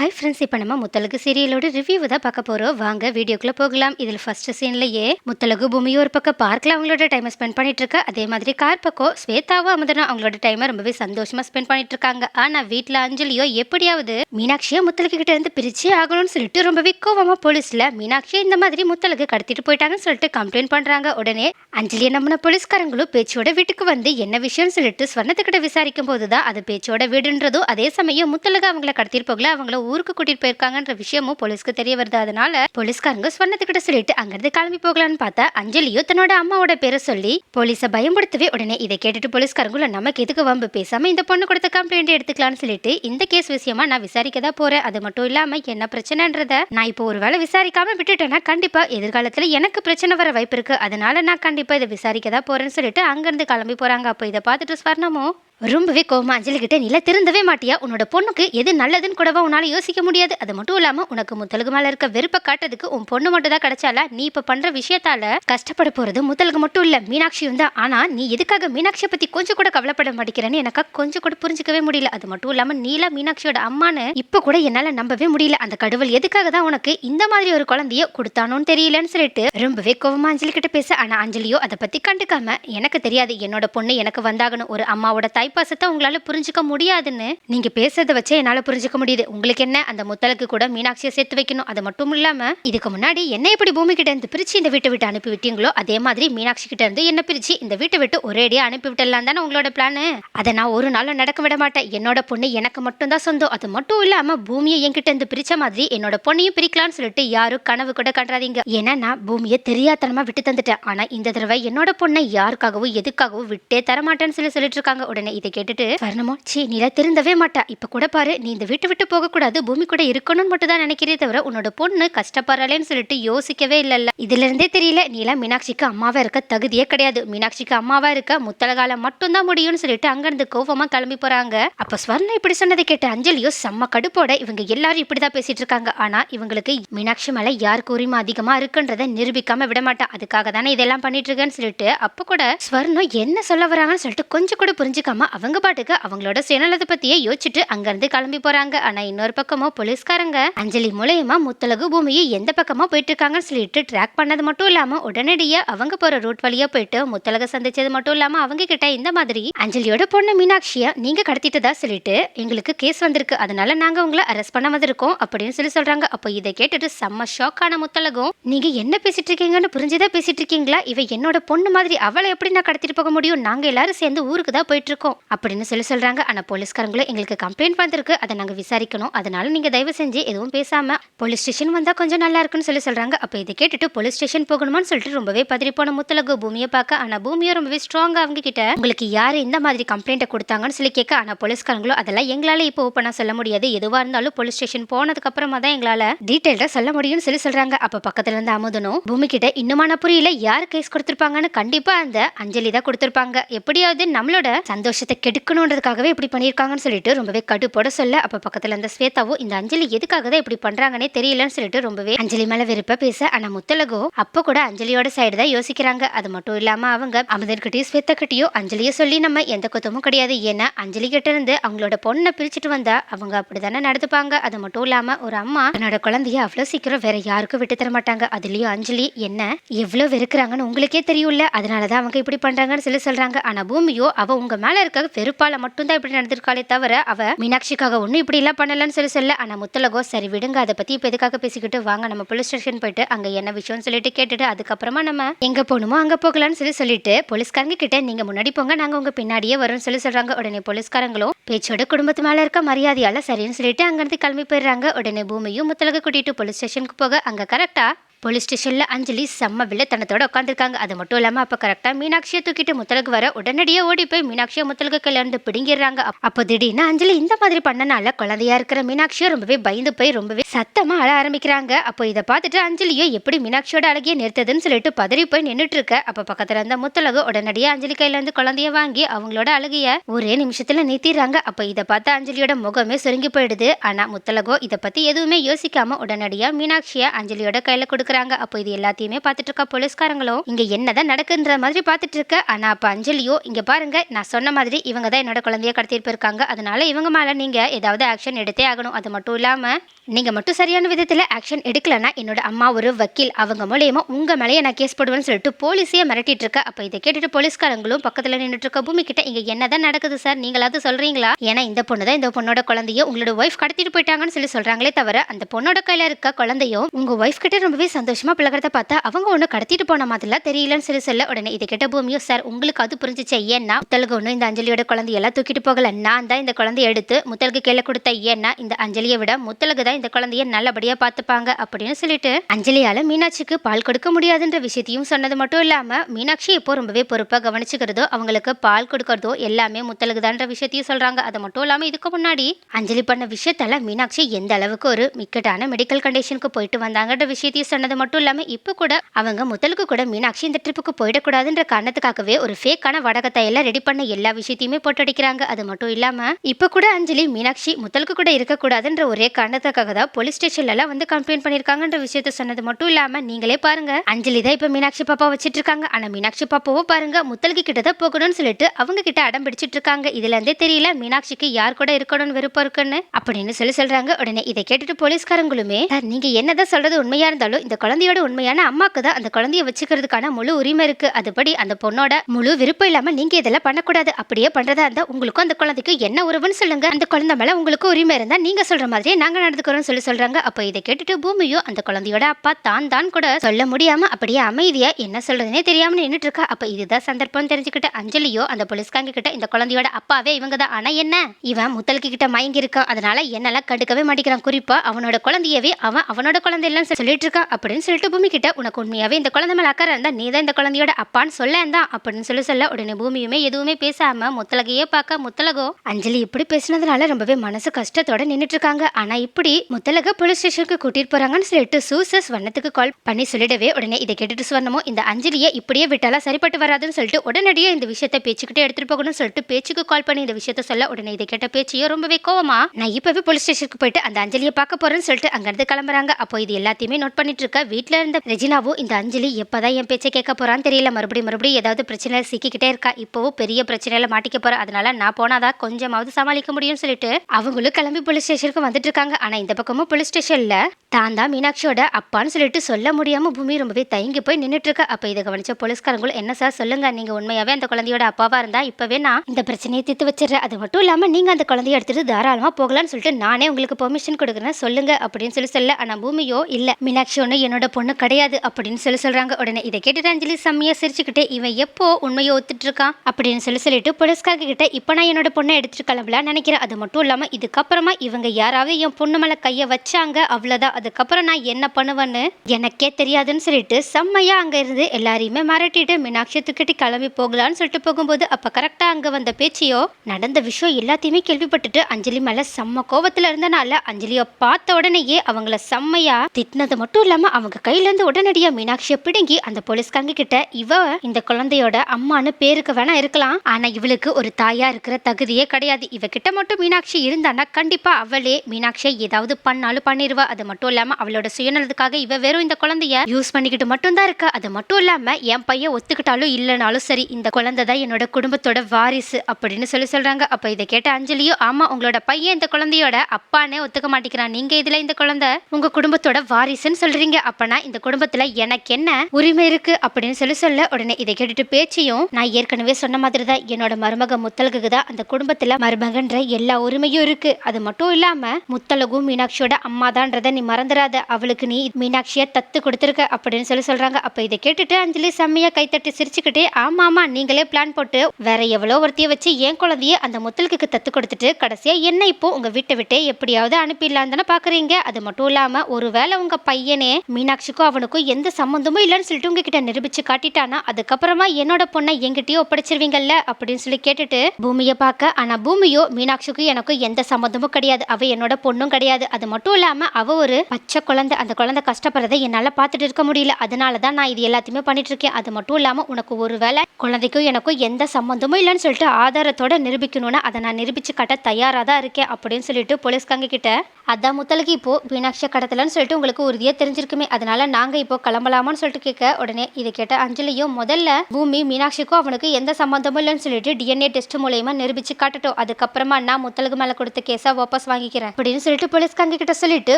Hi friends இப்போ நம்ம Muthazhagu சீரியலோட review தான் பார்க்க போகிறோம் வாங்க வீடியோக்குள்ளே போகலாம். இதில் ஃபர்ஸ்ட் சீன்லேயே முத்தலகு பூமி ஒரு பக்கம் பார்க்கில் அவங்களோட டைமை ஸ்பெண்ட் பண்ணிட்டு இருக்கா. அதே மாதிரி கார் பக்கம் ஸ்வேதாவும் அமுதனும் அவங்களோட டைமை ரொம்பவே சந்தோஷமாக ஸ்பெண்ட் பண்ணிட்டு இருக்காங்க. ஆனால் வீட்டில் அஞ்சலியோ எப்படியாவது மீனாட்சியை முத்தலகு கிட்ட இருந்து பிரிச்சே ஆகணும்னு சொல்லிட்டு ரொம்பவே கோவமாக போலீஸில் மீனாட்சியை இந்த மாதிரி முத்தலகு கடத்திட்டு போயிட்டாங்கன்னு சொல்லிட்டு கம்ப்ளைண்ட் பண்ணுறாங்க உடனே அஞ்சலியை நம்மன போலீஸ்காரங்களும் பேச்சோட வீட்டுக்கு வந்து என்ன விஷயம்னு சொல்லிட்டு ஸ்வர்ணத்துக்கிட்ட விசாரிக்கும் போது தான் அது பேச்சோட வீடுன்றதும் அதே சமயம் முத்தலகு அவங்கள கடத்திட்டு போகல அவங்கள ஊருக்கு கூட்டிட்டு போயிருக்காங்கன்ற விஷயமும் போலீஸ்க்கு தெரிய வருது. அதனால போலீஸ்காரங்க சொன்னதுக்கிட்ட சொல்லிட்டு அங்கிருந்து கிளம்பி போகலான்னு பார்த்தா அஞ்சலியோ தன்னோட அம்மாவோட பேரை சொல்லி போலீஸை பயன்படுத்தவே உடனே இதை கேட்டுட்டு போலீஸ்காரங்களும் நமக்கு எதுக்கு வம்பு? பேசாம இந்த பொண்ணு கொடுத்த கம்ப்ளைண்ட் எடுத்துக்கலாம்னு சொல்லிட்டு இந்த கேஸ் விஷயமா நான் விசாரிக்க தான் போறேன். அது மட்டும் இல்லாம என்ன பிரச்சனைன்றத நான் இப்போ ஒருவேளை விசாரிக்காம விட்டுட்டேன்னா கண்டிப்பா எதிர்காலத்துல எனக்கு பிரச்சனை வர வாய்ப்பு இருக்கு. அதனால நான் கண்டிப்பா இதை விசாரிக்க தான் போறேன்னு சொல்லிட்டு அங்கிருந்து கிளம்பி போறாங்க. அப்போ இதை பார்த்துட்டு ஸ்வர்ணமும் ரொம்பவே கோமா அஞ்சலி நில திருந்தவே மாட்டியா? உன்னோட பொண்ணுக்கு எது நல்லதுன்னு கூடவா உன்னால் யோசிக்க முடியாது. அது மட்டும் இல்லாமல் உனக்கு முத்தலுக்கு மேலே இருக்க வெறுப்பை காட்டுறதுக்கு உன் பொண்ணு மட்டும் தான் கிடைச்சால நீ இப்போ பண்ணுற விஷயத்தால கஷ்டப்பட போகிறது முத்தலுக்கு மட்டும் இல்லை மீனாட்சியும் தான். ஆனால் நீ எதுக்காக மீனாட்சியை பற்றி கொஞ்சம் கூட கவலைப்பட மாட்டேங்கிறேன்னு எனக்கு கொஞ்சம் கூட புரிஞ்சுக்கவே முடியல. அது மட்டும் இல்லாமல் நீலா மீனாட்சியோட அம்மான்னு இப்போ கூட என்னால் நம்பவே முடியல. அந்த கடவுள் எதுக்காக தான் உனக்கு இந்த மாதிரி ஒரு குழந்தைய கொடுத்தானோன்னு தெரியலன்னு சொல்லிட்டு ரொம்பவே கோவமாக அஞ்சலி கிட்ட பேச. ஆனால் அஞ்சலியோ அதை பற்றி கண்டுக்காம எனக்கு தெரியாது. என்னோட பொண்ணு எனக்கு வந்தாகணும். ஒரு அம்மாவோட தாய் தாய்ப்பாசத்தை உங்களால புரிஞ்சுக்க முடியாதுன்னு நீங்க பேசுறத வச்சே என்னால புரிஞ்சுக்க முடியுது. உங்களுக்கு என்ன? அந்த முத்தலுக்கு கூட மீனாட்சியை சேர்த்து வைக்கணும். அது மட்டும் இல்லாம இதுக்கு முன்னாடி என்ன எப்படி பூமி கிட்ட இருந்து பிரிச்சு இந்த வீட்டை விட்டு அனுப்பி விட்டீங்களோ அதே மாதிரி மீனாட்சி கிட்ட இருந்து என்ன பிரிச்சு இந்த வீட்டை விட்டு ஒரேடியா அனுப்பி விட்டலாம் தானே உங்களோட பிளானு அதை நான் ஒரு நாளும் நடக்க விட மாட்டேன். என்னோட பொண்ணு எனக்கு மட்டும் தான் சொந்தம். அது மட்டும் இல்லாம பூமியை என்கிட்ட இருந்து பிரிச்ச மாதிரி என்னோட பொண்ணையும் பிரிக்கலாம்னு சொல்லிட்டு யாரும் கனவு கூட கண்டாதீங்க ஏன்னா நான் பூமியை தெரியாதனமா விட்டு தந்துட்டேன். ஆனா இந்த தடவை என்னோட பொண்ணை யாருக்காகவும் எதுக்காகவும் விட்டே தரமாட்டேன்னு சொல்லி சொல்லிட்டு இருக்காங்க. உடனே இதை கேட்டுட்டு வர்ணமோ சீ நிலா திருந்தவே மாட்டா. இப்ப கூட பாரு நீ இந்த வீட்டை விட்டு போக கூடாது பூமி கூட இருக்கணும்னு மட்டும் தான் நினைக்கிறே தவிர உன்னோட பொண்ணு கஷ்டப்படுறாளேன்னு சொல்லிட்டு யோசிக்கவே இல்லைல்ல. இதுல இருந்தே தெரியல நீலா மீனாட்சிக்கு அம்மாவா இருக்க தகுதியே கிடையாது. மீனாட்சிக்கு அம்மாவா இருக்க முத்தலகால மட்டும்தான் முடியும்னு சொல்லிட்டு அங்கிருந்து கோபமா கிளம்பி போறாங்க. அப்ப ஸ்வர்ணா இப்படி சொன்னதை கேட்ட அஞ்சலியோ செம்ம கடுப்போட இவங்க எல்லாரும் இப்படிதான் பேசிட்டு இருக்காங்க. ஆனா இவங்களுக்கு மீனாட்சி மேல யாருக்கு உரிமை அதிகமா இருக்குன்றதை நிரூபிக்காம விட மாட்டா. அதுக்காக தானே இதெல்லாம் பண்ணிட்டு இருக்கேன்னு சொல்லிட்டு அப்ப கூட ஸ்வர்ணம் என்ன சொல்ல வராங்கன்னு சொல்லிட்டு கொஞ்சம் கூட புரிஞ்சுக்காம அவங்க பாட்டுக்கு அவங்களோட சுயநலத்தை பத்தியே யோசிச்சுட்டு அங்கிருந்து கிளம்பி போறாங்க. ஆனா இன்னொரு பக்கமோ போலீஸ்காரங்க அஞ்சலி மூலயமா முத்தலகு பூமியை எந்த பக்கமா போயிட்டு இருக்காங்கன்னு சொல்லிட்டு ட்ராக் பண்ணது மட்டும் இல்லாம உடனடியே அவங்க போற ரூட் வழியா போயிட்டு முத்தலக சந்திச்சது மட்டும் இல்லாம அவங்க கிட்ட இந்த மாதிரி அஞ்சலியோட பொண்ணு மீனாட்சிய நீங்க கடத்திட்டதா சொல்லிட்டு எங்களுக்கு கேஸ் வந்திருக்கு. அதனால நாங்க உங்களை அரெஸ்ட் பண்ண வந்திருக்கோம் அப்படின்னு சொல்லி சொல்றாங்க. அப்போ இதை கேட்டுட்டு செம்ம ஷாக்கான முத்தலகம் நீங்க என்ன பேசிட்டு இருக்கீங்கன்னு புரிஞ்சுதான் பேசிட்டு இருக்கீங்களா இவ என்னோட பொண்ணு மாதிரி அவளை எப்படி நான் கடத்திட்டு போக முடியும்? நாங்க எல்லாரும் சேர்ந்து ஊருக்கு தான் போயிட்டு இருக்கோம் அப்படின்னு சொல்லி சொல்றாங்க. ஆனா போலீஸ்காரங்களும் எங்களுக்கு கம்ப்ளைண்ட் வந்திருக்கு. அதை நாங்க விசாரிக்கணும். அதனால நீங்க தயவு செஞ்சு எதுவும் பேசாம போலீஸ் ஸ்டேஷன் வந்தா கொஞ்சம் நல்லா இருக்குன்னு சொல்லி சொல்றாங்க. அப்ப இதை கேட்டுட்டு போலீஸ் ஸ்டேஷன் போகணுமான்னு சொல்லிட்டு ரொம்பவே பதறி போன முத்தலகு பூமியை பார்க்க. ஆனா பூமியும் ரொம்பவே ஸ்ட்ராங்கா அவங்க கிட்ட உங்களுக்கு யாரு இந்த மாதிரி கம்ப்ளைண்ட்டை கொடுத்தாங்கன்னு சொல்லி கேட்க ஆனா போலீஸ்காரங்களும் அதெல்லாம் எங்களால இப்போ ஓப்பனா சொல்ல முடியாது. எதுவா இருந்தாலும் போலீஸ் ஸ்டேஷன் போனதுக்கு அப்புறமா தான் எங்களால டீட்டெயில்டா சொல்ல முடியும்னு சொல்லி சொல்றாங்க. அப்ப பக்கத்துல இருந்து அமுதனும் பூமி கிட்ட இன்னுமான புரியல யார் கேஸ் கொடுத்துருப்பாங்கன்னு கண்டிப்பா அந்த அஞ்சலி தான் கொடுத்துருப்பாங்க. எப்படியாவது நம்மளோட சந்தோஷம் விஷயத்தை கெடுக்கணுன்றதுக்காகவே இப்படி பண்ணியிருக்காங்கன்னு சொல்லிட்டு ரொம்பவே கடுப்போட சொல்ல அப்போ பக்கத்தில் இருந்த ஸ்வேதாவோ இந்த அஞ்சலி எதுக்காக தான் இப்படி பண்றாங்கன்னே தெரியலன்னு சொல்லிட்டு ரொம்பவே அஞ்சலி மேல வெறுப்ப பேச ஆனா முத்தலகோ அப்போ கூட அஞ்சலியோட சைடு தான் யோசிக்கிறாங்க. அது மட்டும் இல்லாம அவங்க அமுதன்கிட்டயும் ஸ்வேதா கிட்டயும் அஞ்சலியை சொல்லி நம்ம எந்த குத்தமும் கிடையாது. ஏன்னா அஞ்சலி கிட்ட இருந்து அவங்களோட பொண்ணை பிரிச்சுட்டு வந்தா அவங்க அப்படிதானே நடந்துப்பாங்க. அது மட்டும் இல்லாம ஒரு அம்மா தன்னோட குழந்தைய அவ்வளவு சீக்கிரம் வேற யாருக்கும் விட்டு தர மாட்டாங்க. அதுலயும் அஞ்சலி என்ன எவ்வளவு வெறுக்கிறாங்கன்னு உங்களுக்கே தெரியும்ல. அதனாலதான் அவங்க இப்படி பண்றாங்கன்னு சொல்லி சொல்றாங்க. ஆனா பூமியோ அவ உங்க மேல இருக்க வெறுப்பால மட்டும்தான் இப்படி நடந்திருக்காளே தவிர அவ மீனாட்சிக்காக ஒன்றும் இப்படி எல்லாம் பண்ணலன்னு சொல்லி சொல்ல ஆனா முத்தலகோ சரி விடுங்க அதை பத்தி இப்ப எதுக்காக பேசிக்கிட்டு வாங்க நம்ம போலீஸ் ஸ்டேஷன் போயிட்டு அங்க என்ன விஷயம்னு சொல்லிட்டு கேட்டுட்டு அதுக்கப்புறமா நம்ம எங்க போகணுமோ அங்க போகலாம்னு சொல்லி சொல்லிட்டு போலீஸ்காரங்க கிட்ட நீங்க முன்னாடி போங்க நாங்க உங்க பின்னாடியே வரோம்னு சொல்லி சொல்றாங்க. உடனே போலீஸ்காரங்களும் பேச்சோட குடும்பத்து மேல இருக்க மரியாதையால சரின்னு சொல்லிட்டு அங்கிருந்து கிளம்பி போயிடுறாங்க. உடனே பூமியும் முத்தலக கூட்டிட்டு போலீஸ் ஸ்டேஷனுக்கு போக அங்க கரெக்டா போலீஸ் ஸ்டேஷனில் அஞ்சலி செம்ம வில்லத்தனத்தோட உட்காந்துருக்காங்க அது மட்டும் இல்லாமல் அப்போ கரெக்டாக மீனாட்சியை தூக்கிட்டு முத்தலகு வர உடனடியாக ஓடி போய் மீனாட்சியை முத்தலுக்கு கிளர்ந்து பிடுங்கிடுறாங்க. அப்போ திடீர்னு அஞ்சலி இந்த மாதிரி பண்ணனால குழந்தையா இருக்கிற மீனாட்சியும் ரொம்பவே பயந்து போய் ரொம்பவே சத்தமாக அழ ஆரம்பிக்கிறாங்க. அப்போ இதை பார்த்துட்டு அஞ்சலியோ எப்படி மீனாட்சியோட அழகிய நிறுத்ததுன்னு சொல்லிட்டு பதறி போய் நின்றுட்டு இருக்க அப்போ பக்கத்தில் இருந்த முத்தலகு உடனடியாக அஞ்சலி கையிலேருந்து குழந்தைய வாங்கி அவங்களோட அழகிய ஒரே நிமிஷத்தில் நிறுத்திடுறாங்க. அப்போ இதை பார்த்து அஞ்சலியோட முகமே சுருங்கி போயிடுது. ஆனால் முத்தலகோ இதை பற்றி எதுவுமே யோசிக்காமல் உடனடியாக மீனாட்சியை அஞ்சலியோட கையில் கொடுக்க கொடுக்குறாங்க அப்போ இது எல்லாத்தையுமே பார்த்துட்டு இருக்க போலீஸ்காரங்களும் இங்க என்னதான் நடக்குன்ற மாதிரி பார்த்துட்டு இருக்க ஆனா அப்ப அஞ்சலியோ இங்க பாருங்க நான் சொன்ன மாதிரி இவங்க தான் என்னோட குழந்தைய கடத்திட்டு போயிருக்காங்க. அதனால இவங்க மேல நீங்க ஏதாவது ஆக்ஷன் எடுத்தே ஆகணும். அது மட்டும் இல்லாம நீங்க மட்டும் சரியான விதத்துல ஆக்ஷன் எடுக்கலன்னா என்னோட அம்மா ஒரு வக்கீல். அவங்க மூலியமா உங்க மேலேயே நான் கேஸ் போடுவேன்னு சொல்லிட்டு போலீஸையே மிரட்டிட்டு இருக்க அப்ப இதை கேட்டுட்டு போலீஸ்காரங்களும் பக்கத்துல நின்றுட்டு இருக்க பூமி கிட்ட இங்க என்னதான் நடக்குது சார்? நீங்களாவது சொல்றீங்களா? ஏன்னா இந்த பொண்ணு தான் இந்த பொண்ணோட குழந்தைய உங்களோட ஒய்ஃப் கடத்திட்டு போயிட்டாங்கன்னு சொல்லி சொல்றாங்களே தவிர அந்த பொண்ணோட கையில இருக்க குழந்தையும் உங்க ஒய்ஃப் கிட்ட ரொம்பவே சந்தோஷமாக பழகிறத பார்த்தா அவங்க ஒன்று கடத்திட்டு போன மாதிரிலாம் தெரியலன்னு சொல்லி சொல்ல உடனே இதை கேட்ட பூமியும் சார் உங்களுக்கு அது புரிஞ்சிச்சு ஏன்னா முத்தலுக்கு ஒன்றும் இந்த அஞ்சலியோட குழந்தையெல்லாம் தூக்கிட்டு போகல. நான் தான் இந்த குழந்தைய எடுத்து முத்தலுக்கு கீழே கொடுத்த ஏன்னா இந்த அஞ்சலியை விட முத்தலுக்கு தான் இந்த குழந்தைய நல்லபடியாக பார்த்துப்பாங்க அப்படின்னு சொல்லிட்டு அஞ்சலியால் மீனாட்சிக்கு பால் கொடுக்க முடியாதுன்ற விஷயத்தையும் சொன்னது மட்டும் இல்லாமல் மீனாட்சி இப்போ ரொம்பவே பொறுப்பாக கவனிச்சுக்கிறதோ அவங்களுக்கு பால் கொடுக்கறதோ எல்லாமே முத்தலுக்கு தான்ற விஷயத்தையும் சொல்கிறாங்க அது மட்டும் இல்லாமல் இதுக்கு முன்னாடி அஞ்சலி பண்ண விஷயத்தால மீனாட்சி எந்த அளவுக்கு ஒரு மிக்கட்டான மெடிக்கல் கண்டிஷனுக்கு போயிட்டு வந்தாங்கன்ற விஷயத்தையும் சொன்னது மட்டும் இல்லாமல் இப்போ கூட அவங்க முதலுக்கு கூட மீனாட்சி இந்த ட்ரிப்புக்கு போயிடக்கூடாதுன்ற காரணத்துக்காகவே ஒரு ஃபேக்கான வடகத்தை எல்லாம் ரெடி பண்ண எல்லா விஷயத்தையுமே போட்டடிக்கிறாங்க அது மட்டும் இல்லாமல் இப்போ கூட அஞ்சலி மீனாட்சி முத்தலுக்கு கூட இருக்கக்கூடாதுன்ற ஒரே காரணத்துக்காக தான் போலீஸ் ஸ்டேஷன்லலாம் வந்து கம்ப்ளைண்ட் பண்ணியிருக்காங்கன்ற விஷயத்த சொன்னது மட்டும் இல்லாமல் நீங்களே பாருங்க. அஞ்சலி தான் இப்போ மீனாட்சி பாப்பா வச்சுட்டு இருக்காங்க ஆனால் மீனாட்சி பாப்பாவும் பாருங்க முத்தலுக்கு கிட்ட தான் போகணும்னு சொல்லிட்டு அவங்க கிட்ட அடம் பிடிச்சிட்டு இருக்காங்க இதுல இருந்தே தெரியல மீனாட்சிக்கு யார் கூட இருக்கணும்னு விருப்பம் இருக்குன்னு அப்படின்னு சொல்லி சொல்றாங்க. உடனே இதை கேட்டுட்டு போலீஸ்காரங்களுமே நீங்க என்னதான் சொல்றது உண்மையா இருந்தாலும் இந்த குழந்தையோட உண்மையான அம்மாக்கு தான் அந்த குழந்தைய வச்சுக்கிறதுக்கான முழு உரிமை இருக்கு. அதுபடி அந்த பொண்ணோட முழு விருப்பம் இல்லாம நீங்க இதெல்லாம் பண்ணக்கூடாது. அப்படியே பண்றதா இருந்தா உங்களுக்கும் அந்த குழந்தைக்கும் என்ன உறவுன்னு சொல்லுங்க. அந்த குழந்தை மேல உங்களுக்கு உரிமை இருந்தா நீங்க சொல்ற மாதிரியே நாங்க நடந்துக்கிறோம் சொல்லி சொல்றாங்க. அப்ப இதை கேட்டுட்டு பூமியும் அந்த குழந்தையோட அப்பா தான் தான் கூட சொல்ல முடியாம அப்படியே அமைதியா என்ன சொல்றதுனே தெரியாம நின்னுட்டு இருக்கா. அப்ப இதுதான் சந்தர்ப்பம் தெரிஞ்சுக்கிட்ட அஞ்சலியோ அந்த போலீஸ்காரங்க கிட்ட இந்த குழந்தையோட அப்பாவே இவங்க தான். ஆனா என்ன? இவன் முத்தலுக்கு கிட்ட மயங்கி இருக்கான். அதனால என்னெல்லாம் கண்டுக்கவே மாட்டேங்கிறான் குறிப்பா அவனோட குழந்தையவே அவன் அவனோட குழந்தை எல்லாம் சொல்லிட்டு இருக்கான். அப்படின்னு சொல்லிட்டு பூமி கிட்ட உனக்கு உண்மையாவே இந்த குழந்தை மேல அக்கறை இருந்தா நீ தான் இந்த குழந்தையோட அப்பான்னு சொல்ல தான் அப்படின்னு சொல்லி சொல்ல உடனே பூமியுமே எதுவுமே பேசாம முத்தலகையே பார்க்க முத்தலகோ அஞ்சலி இப்படி பேசினதுனால ரொம்பவே மனசு கஷ்டத்தோட நின்னுட்டு இருக்காங்க. ஆனா இப்படி முத்தலக போலீஸ் ஸ்டேஷனுக்கு கூட்டிட்டு போறாங்கன்னு சொல்லிட்டு சூசஸ் வண்ணத்துக்கு கால் பண்ணி சொல்லிடவே உடனே இதை கேட்டுட்டு சுவர்ணமோ இந்த அஞ்சலியை இப்படியே விட்டாலா சரிப்பட்டு வராதுன்னு சொல்லிட்டு உடனடியே இந்த விஷயத்த பேச்சுக்கிட்டே எடுத்துட்டு போகணும்னு சொல்லிட்டு பேச்சுக்கு கால் பண்ணி இந்த விஷயத்த சொல்ல உடனே இதை கேட்ட பேச்சையோ ரொம்பவே கோவமா நான் இப்பவே போலீஸ் ஸ்டேஷனுக்கு போயிட்டு அந்த அஞ்சலியை பார்க்க போறேன்னு சொல்லிட்டு அங்கிருந்து கிளம்புறாங்க. அப்போ இது எல்லாத்தையுமே நோட் பண்ணிட்டு இருக்க வீட்டில் இருந்த ரெஜினாவும் இந்த அஞ்சலி எப்போதான் என் பேச்சை கேட்க போறான்னு தெரியல. மறுபடியும் மறுபடியும் ஏதாவது பிரச்சனை சிக்கிக்கிட்டே இருக்கா. இப்போவும் பெரிய பிரச்சனையில் மாட்டிக்க போறா. அதனால நான் போனாதான் கொஞ்சமாவது சமாளிக்க முடியும்னு சொல்லிட்டு அவங்களும் கிளம்பி போலீஸ் ஸ்டேஷனுக்கு வந்துட்டு இருக்காங்க. ஆனால் இந்த பக்கமும் போலீஸ் ஸ்டேஷனில் தான் தான் மீனாட்சியோட அப்பான்னு சொல்லிட்டு சொல்ல முடியாமல் பூமி ரொம்பவே தயங்கி போய் நின்றுட்டு இருக்கா. அப்போ இதை கவனிச்ச போலீஸ்காரங்களும் என்ன சார் சொல்லுங்க. நீங்கள் உண்மையாகவே அந்த குழந்தையோட அப்பாவாக இருந்தால் இப்போவே நான் இந்த பிரச்சனையை தீர்த்து வச்சிடுறேன். அது மட்டும் இல்லாமல் நீங்கள் அந்த குழந்தைய எடுத்துட்டு தாராளமாக போகலான்னு சொல்லிட்டு நானே உங்களுக்கு பெர்மிஷன் கொடுக்குறேன். சொல்லுங்க. அப்படின்னு சொல்லி சொல்ல ஆனால் பூமியோ இல்லை. மீனாட்சி ஒன்று என்னோட பொண்ணு கிடையாது அப்படின்னு சொல்லி சொல்றாங்க. உடனே இதை கேட்டுட்டு அஞ்சலி செம்மையா சிரிச்சுக்கிட்டு இவன் எப்போ உண்மையை ஒத்துட்டு இருக்கான் அப்படின்னு சொல்லி சொல்லிட்டு போலீஸ்காரங்க கிட்ட இப்போ நான் என்னோட பொண்ணை எடுத்துட்டு கிளம்பலாம் நினைக்கிறேன். அது மட்டும் இல்லாம இதுக்கப்புறமா இவங்க யாராவது என் பொண்ணு மேல கைய வச்சாங்க அவ்வளவுதான். அதுக்கப்புறம் நான் என்ன பண்ணுவேன்னு எனக்கே தெரியாதுன்னு சொல்லிட்டு செம்மையா அங்க இருந்து எல்லாரையுமே மிரட்டிட்டு மீனாட்சி தூக்கிட்டு கிளம்பி போகலான்னு சொல்லிட்டு போகும்போது அப்ப கரெக்டா அங்க வந்த பேச்சியோ நடந்த விஷயம் எல்லாத்தையுமே கேள்விப்பட்டுட்டு அஞ்சலி மேல செம்ம கோவத்துல இருந்தனால அஞ்சலியோ பார்த்த உடனேயே அவங்கள செம்மையா திட்டினது மட்டும் இல்லாம அவங்க கையிலேருந்து உடனடியாக மீனாட்சியை பிடுங்கி அந்த போலீஸ்காரங்க கிட்ட இவ இந்த குழந்தையோட அம்மான்னு பேருக்கு வேணா இருக்கலாம். ஆனால் இவளுக்கு ஒரு தாயா இருக்கிற தகுதியே கிடையாது. இவகிட்ட மட்டும் மீனாட்சி இருந்தானா கண்டிப்பாக அவளே மீனாட்சியை ஏதாவது பண்ணாலும் பண்ணிடுவா அது மட்டும் இல்லாமல் அவளோட சுயநலத்துக்காக இவ வெறும் இந்த குழந்தைய யூஸ் பண்ணிக்கிட்டு மட்டும்தான் இருக்கா. அது மட்டும் இல்லாமல் என் பையன் ஒத்துக்கிட்டாலும் இல்லைனாலும் சரி இந்த குழந்தை தான் என்னோட குடும்பத்தோட வாரிசு அப்படின்னு சொல்லி சொல்கிறாங்க அப்போ இதை கேட்ட அஞ்சலியும் ஆமாம் உங்களோட பையன் இந்த குழந்தையோட அப்பானே ஒத்துக்க மாட்டேங்கிறான். நீங்கள் இதில் இந்த குழந்தை? உங்கள் குடும்பத்தோட வாரிசுன்னு சொல்கிறீங்க அப்பனா இந்த குடும்பத்துல எனக்கு என்ன உரிமை இருக்கு அப்படின்னு சொல்லி சொல்ல உடனே இதை கேட்டுட்டு பேச்சையும் நான் ஏற்கனவே சொன்ன மாதிரி தான் என்னோட மருமக முத்தலகுக்கு தான் அந்த குடும்பத்துல மருமகன்ற எல்லா உரிமையும் இருக்கு. அது மட்டும் இல்லாம முத்தலகும் மீனாட்சியோட அம்மா தான்றத நீ மறந்துடாத அவளுக்கு நீ மீனாட்சிய தத்து கொடுத்துருக்க அப்படின்னு சொல்லி சொல்றாங்க. அப்ப இதை கேட்டுட்டு அஞ்சலி செம்மையா கைத்தட்டி சிரிச்சுக்கிட்டு ஆமா ஆமா நீங்களே பிளான் போட்டு வேற எவ்வளோ ஒருத்திய வச்சு என் குழந்தைய அந்த முத்தலுக்கு தத்து கொடுத்துட்டு கடைசியா என்ன இப்போ உங்க வீட்டை விட்டு எப்படியாவது அனுப்பிடலாம் தானே பாக்குறீங்க? அது மட்டும் இல்லாம ஒருவேளை உங்க பையனே மீனாட்சிக்கும் அவனுக்கும் எந்த சம்மந்தமும் இல்லைன்னு சொல்லிட்டு உங்ககிட்ட நிரூபிச்சு காட்டிட்டானா? அதுக்கப்புறமா என்னோட பொண்ணை எங்கிட்டயோ ஒப்படைச்சிருவீங்கல்ல? அப்படின்னு சொல்லி கேட்டுட்டு பூமியை பார்க்க. ஆனா பூமியோ மீனாட்சிக்கும் எனக்கும் எந்த சம்மந்தமும் கிடையாது. அவ என்னோட பொண்ணும் கிடையாது. அது மட்டும் இல்லாம அவ ஒரு பச்சை குழந்தை. அந்த குழந்தை கஷ்டப்படுறதை என்னால பார்த்துட்டு இருக்க முடியல. அதனால தான் நான் இது எல்லாத்தையுமே பண்ணிட்டு இருக்கேன். அது மட்டும் இல்லாம உனக்கு ஒரு வேளை குழந்தைக்கும் எனக்கும் எந்த சம்மந்தமும் இல்லைன்னு சொல்லிட்டு ஆதாரத்தோட நிரூபிக்கணும்னு அதை நான் நிரூபிச்சு காட்ட தயாரா தான் இருக்கேன் அப்படின்னு சொல்லிட்டு போலீஸ்காரங்க கிட்ட அதான் முத்தலுக்கு இப்போ மீனாட்சி கடத்தலன்னு சொல்லிட்டு உங்களுக்கு உறுதியா தெரிஞ்சிருக்கு சந்தோஷமே அதனால நாங்க இப்போ கிளம்பலாமான்னு சொல்லிட்டு கேட்க உடனே இதை கேட்ட அஞ்சலியும் முதல்ல பூமி மீனாட்சிக்கும் அவனுக்கு எந்த சம்மந்தமும் இல்லைன்னு சொல்லிட்டு டிஎன்ஏ டெஸ்ட் மூலயமா நிரூபிச்சு காட்டட்டும். அதுக்கப்புறமா நான் முத்தலுக்கு மேல கொடுத்த கேஸா வாபஸ் வாங்கிக்கிறேன். அப்படின்னு சொல்லிட்டு போலீஸ்காரங்க கிட்ட சொல்லிட்டு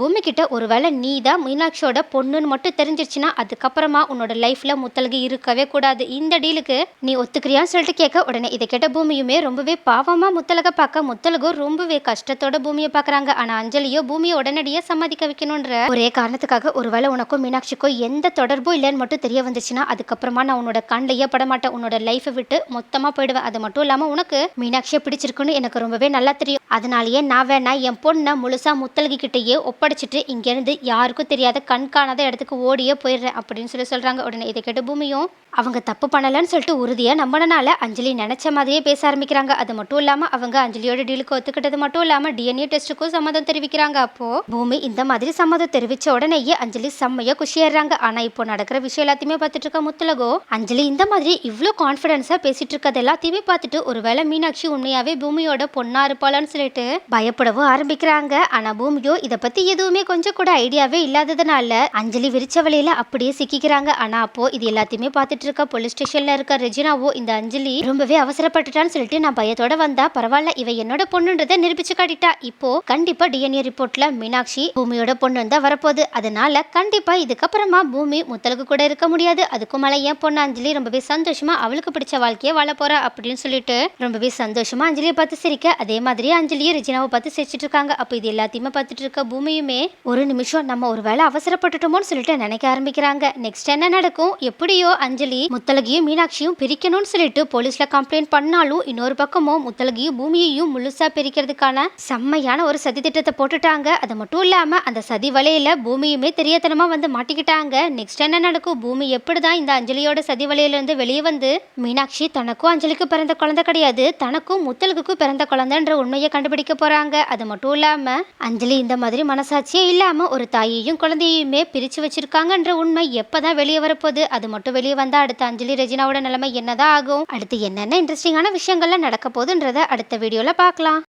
பூமி கிட்ட ஒருவேளை நீ தான் மீனாட்சியோட பொண்ணுன்னு மட்டும் தெரிஞ்சிருச்சுன்னா அதுக்கப்புறமா உன்னோட லைஃப்ல முத்தலகு இருக்கவே கூடாது. இந்த டீலுக்கு நீ ஒத்துக்கிறியான்னு சொல்லிட்டு கேட்க உடனே இதை கேட்ட பூமியுமே ரொம்பவே பாவமா முத்தலக பார்க்க. முத்தலகும் ரொம்பவே கஷ்டத்தோட பூமியை பார்க்கறாங்க. ஆனா அஞ்சலியோ பூமியை உடனடியே சம்மதிக்க வைக்கணுன்ற ஒரே காரணத்துக்காக ஒரு ஒருவேளை உனக்கும் மீனாட்சிக்கும் எந்த தொடர்பும் இல்லைன்னு மட்டும் தெரிய வந்துச்சுன்னா அதுக்கப்புறமா நான் உன்னோட கண்ணிலேயே படமாட்டேன் உன்னோட லைஃபை விட்டு மொத்தமாக போயிடுவேன். அது மட்டும் இல்லாமல் உனக்கு மீனாட்சியை பிடிச்சிருக்குன்னு எனக்கு ரொம்பவே நல்லா தெரியும். அதனாலயே நான் வேணா என் பொண்ணை முழுசா முத்தலகிகிட்டயே ஒப்படைச்சிட்டு இங்கேருந்து யாருக்கும் தெரியாத கண் காணாத இடத்துக்கு ஓடியே போயிடுறேன் அப்படின்னு சொல்லி சொல்கிறாங்க உடனே இதை கேட்டு பூமியும் அவங்க தப்பு பண்ணலன்னு சொல்லிட்டு உறுதியாக நம்பினால அஞ்சலி நினச்ச மாதிரியே பேச ஆரம்பிக்கிறாங்க. அது மட்டும் இல்லாமல் அவங்க அஞ்சலியோட டீலுக்கு ஒத்துக்கிட்டது மட்டும் இல்லாமல் டிஎன்ஏ டெஸ்ட்டுக்கும் சம்மதம் தெரிவிக்கிறாங்க. அப்போ பூமி இந்த மாதிரி சம்மதம் தெரிவித்த உடனேயே அஞ்சலி செம்மையாக குஷியாடுறாங்க ஆனால் இப்போ நடக்கிற விஷயம் எல்லாத்தையுமே பார்த்துட்டு இருக்க முத்துலகோ அஞ்சலி இந்த மாதிரி இவ்வளோ கான்ஃபிடென்ஸாக பேசிட்டு இருக்கிறது எல்லாத்தையுமே பார்த்துட்டு ஒருவேளை மீனாட்சி உண்மையாகவே பூமியோட பொண்ணாக இருப்பாளான்னு சொல்லிட்டு பயப்படவும் ஆரம்பிக்கிறாங்க. ஆனால் பூமியோ இதை பற்றி எதுவுமே கொஞ்சம் கூட ஐடியாவே இல்லாததுனால அஞ்சலி விரிச்ச வழியில் அப்படியே சிக்கிக்கிறாங்க. ஆனால் அப்போ இது எல்லாத்தையுமே பார்த்துட்டு இருக்க போலீஸ் ஸ்டேஷன்ல இருக்க ரெஜினாவோ இந்த அஞ்சலி ரொம்பவே அவசரப்பட்டுட்டான்னு சொல்லிட்டு நான் பயத்தோட வந்தா பரவாயில்ல இவ என்னோட பொண்ணுன்றதை நிரூபிச்சு காட்டிட்டா. இப்போ கண்டிப்பா டிஎன்ஏ ரிப்போர்ட்ல மீனாட்சி பூமியோட பொண்ணு தான் வரப்போகுது. அதனால கண்டிப்பா இதுக்கப்புறமா பூமி முத்தலுக்கு கூட இருக்க முடியாது. அதுக்கும் மேல என் பொண்ணு அஞ்சலி ரொம்பவே சந்தோஷமா அவளுக்கு பிடிச்ச வாழ்க்கையை வாழ போறா அப்படின்னு சொல்லிட்டு ரொம்பவே சந்தோஷமா அஞ்சலியை பார்த்து சிரிக்க. அதே மாதிரி அஞ்சலியும் ரெஜினாவை பார்த்து சிரிச்சிட்டு இருக்காங்க. அப்போ இது எல்லாத்தையுமே பார்த்துட்டு இருக்க பூமியுமே ஒரு நிமிஷம் நம்ம ஒரு வேளை அவசரப்பட்டுட்டோமோன்னு சொல்லிட்டு நினைக்க ஆரம்பிக்கிறாங்க. நெக்ஸ்ட் என்ன நடக்கும்? எப்படியோ அஞ்சலி முத்தலகியும் மீனாட்சியும் பிரிக்கணும்னு சொல்லிட்டு போலீஸ்ல கம்ப்ளைண்ட் பண்ணாலும் இன்னொரு பக்கமும் முத்தலகியும் பூமியையும் முழுசா பிரிக்கிறதுக்கான செம்மையான ஒரு சதி திட்டத்தை போட்டுட்டாங்க. அது மட்டும் இல்லாம அந்த சதி வலையில பூமியுமே தெரியத்தனமா வந்து மாட்டிக்கிட்டாங்க. நெக்ஸ்ட் என்ன நடக்கும்? பூமி எப்படிதான் இந்த அஞ்சலியோட சதி வலையில இருந்து வெளியே வந்து மீனாட்சி தனக்கும் அஞ்சலிக்கு பிறந்த குழந்தை கிடையாது. தனக்கும் முத்தலுக்கும் பிறந்த குழந்தைன்ற உண்மையை கண்டுபிடிக்க போறாங்க. அது மட்டும் இல்லாம அஞ்சலி இந்த மாதிரி மனசாட்சியே இல்லாம ஒரு தாயையும் குழந்தையுமே பிரிச்சு வச்சிருக்காங்கன்ற உண்மை எப்பதான் வெளியே வரப்போகுது? அது மட்டும் வெளியே வந்தா அடுத்த அஞ்சலி ரெஜினாவோட நிலைமை என்னதான் ஆகும்? அடுத்து என்னென்ன இன்ட்ரெஸ்டிங்கான விஷயங்கள்லாம் நடக்க போகுதுன்றத அடுத்த வீடியோவில் பார்க்கலாம்.